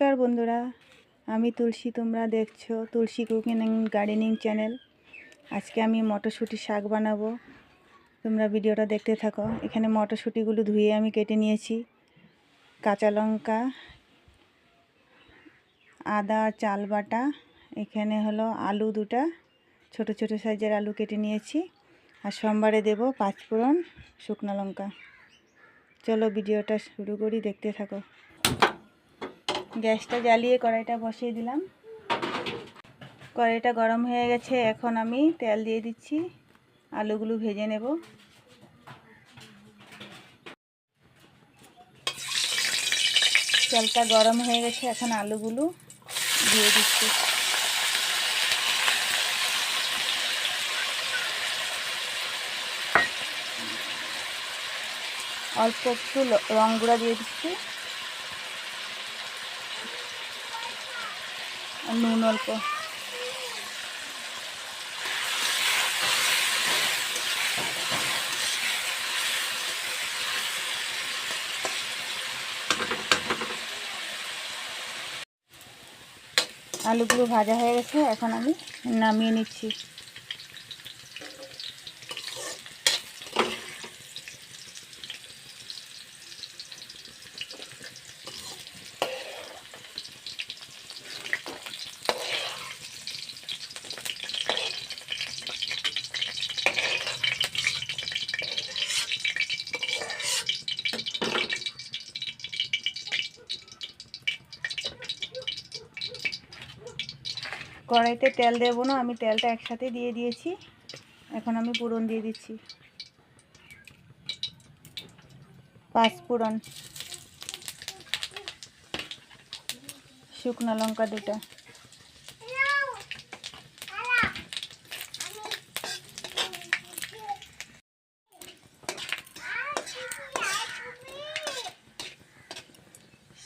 নমস্কার বন্ধুরা, আমি তুলসী, তোমরা দেখছ তুলসী কুকিং গার্ডেনিং চ্যানেল। আজকে আমি মটরশুঁটি শাক বানাবো। তোমরা ভিডিওটা দেখতে থাকো। এখানে মটরশুঁটিগুলো ধুয়ে আমি কেটে নিয়েছি। কাঁচা লঙ্কা, আদা, চাল বাটা, এখানে হলো আলু দুটা, ছোট ছোট সাইজের আলু কেটে নিয়েছি। আর সোমবারে দেব পাঁচফোড়ন শুকনো লঙ্কা। চলো ভিডিওটা শুরু করি, দেখতে থাকো। গ্যাসটা জ্বালিয়ে কড়াইটা বসিয়ে দিলাম। কড়াইটা গরম হয়ে গেছে, এখন আমি তেল দিয়ে দিচ্ছি। আলুগুলো ভেজে নেব। তেলটা গরম হয়ে গেছে, এখন আলুগুলো দিয়ে দিচ্ছি। অল্প একটু রং গুঁড়া দিয়ে দিচ্ছি। আর নুন অল্প। আলুগুলো ভাজা হয়ে গেছে এখন আমি নামিয়ে নিচ্ছি। কড়াইতে তেল দেবো না, আমি তেলটা একসাথে দিয়ে দিয়েছি। এখন আমি পুরন দিয়ে দিচ্ছি। পাঁচ পুরন। শুকনো লঙ্কা দুটা।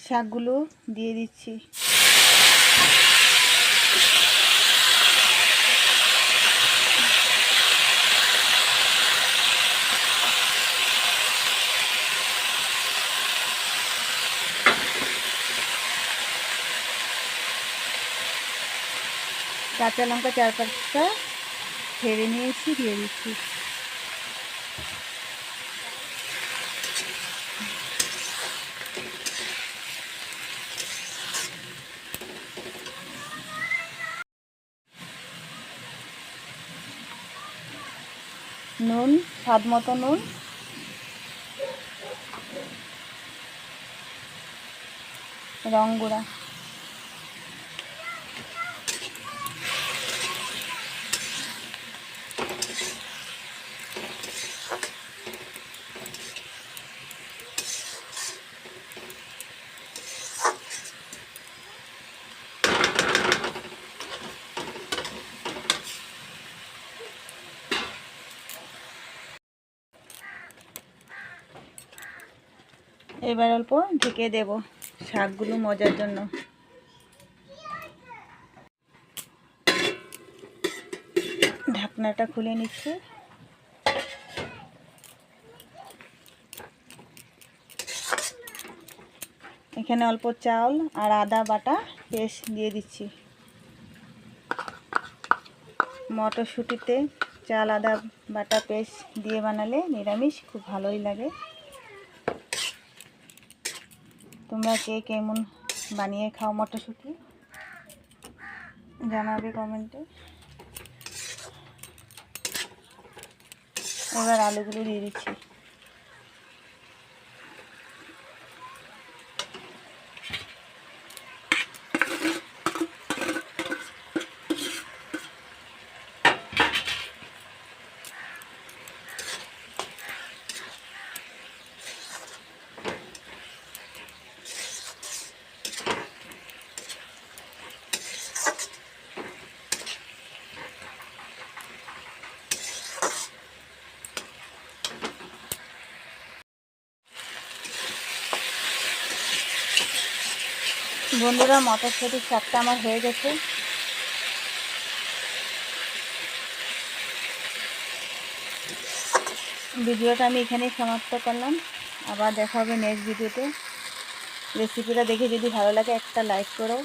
শাকগুলো দিয়ে দিচ্ছি। কাঁচা লঙ্কা চার পাঁচটা ফেলে নিয়েছি দিয়ে দিচ্ছি। নুন স্বাদ মতো নুন। রং গুঁড়া। এবার অল্প ঢেকে দেব শাকগুলো মজার জন্য। ঢাকনাটা খুলে নিচ্ছি। এখানে অল্প চাল আর আদা বাটা পেস্ট দিয়ে দিচ্ছি। মটরশুঁটিতে চাল, আদা বাটা পেস্ট দিয়ে বানালে নিরামিষ, খুব ভালোই লাগে। তোমরা কে কেমন বানিয়ে খাও মটরশুঁটি? জানাবে কমেন্টে। এবার আলুগুলো দিয়ে দিচ্ছি। বন্ধুরা মটরশুঁটির শাকটা আমার হয়ে গেছে। ভিডিওটা আমি এখানেই সমাপ্ত করলাম। আবার দেখা হবে নেক্সট ভিডিওতে রেসিপিটা দেখে যদি ভালো লাগে, একটা লাইক করো।